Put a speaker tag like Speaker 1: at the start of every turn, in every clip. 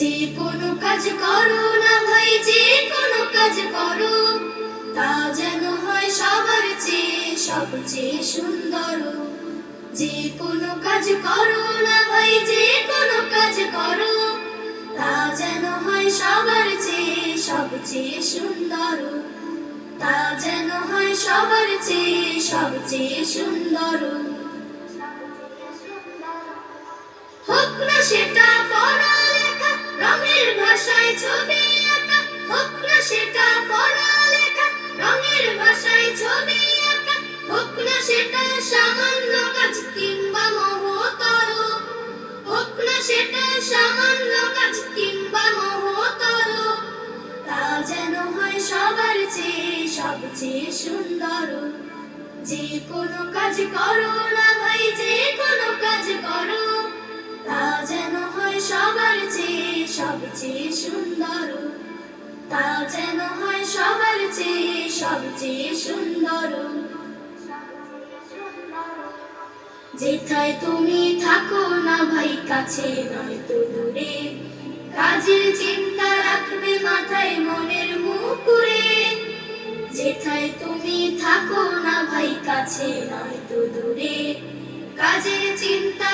Speaker 1: যে কোনো কাজ করো না ভাই, যে কোনো কাজ করো, তা যেন হয় সবার চেয়ে সবচেয়ে সুন্দর। যে কোনো কাজ করো না ভাই, যে কোনো কাজ করো, তা যেন হয় সবার চেয়ে সবচেয়ে সুন্দর। তা যেন হয় সবার চেয়ে সবচেয়ে সুন্দর। হোক না সেটা পড়ালেখা পড়ালেখা, রঙের ভাষায় কাজ কিংবা মহতর হোক না সেটা সামান্য কাজ কিংবা মহতর তা যেন হয় সবার চেয়ে সবচেয়ে সুন্দর। যে কোনো কাজ করো না যে কোনো কাজ করো। তা যেন হয় সবার চেয়ে সবচেয়ে সুন্দর। তা যেন হয় সবার চেয়ে সবচেয়ে সুন্দর। যেথায় তুমি থাকো না ভাই, কাছে দূরে। কাজের চিন্তা রাখবে মাথায় মনের মুকুরে। যেথায় তুমি থাকো না ভাই, কাছে নয় তো দূরে। কাজের চিন্তা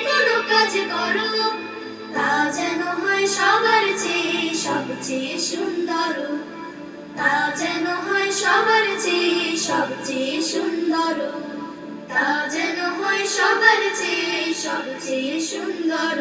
Speaker 1: তা যেন হয় সবার চেয়ে সবচেয়ে সুন্দর। তা যেন হয় সবার চেয়ে সবচেয়ে সুন্দর।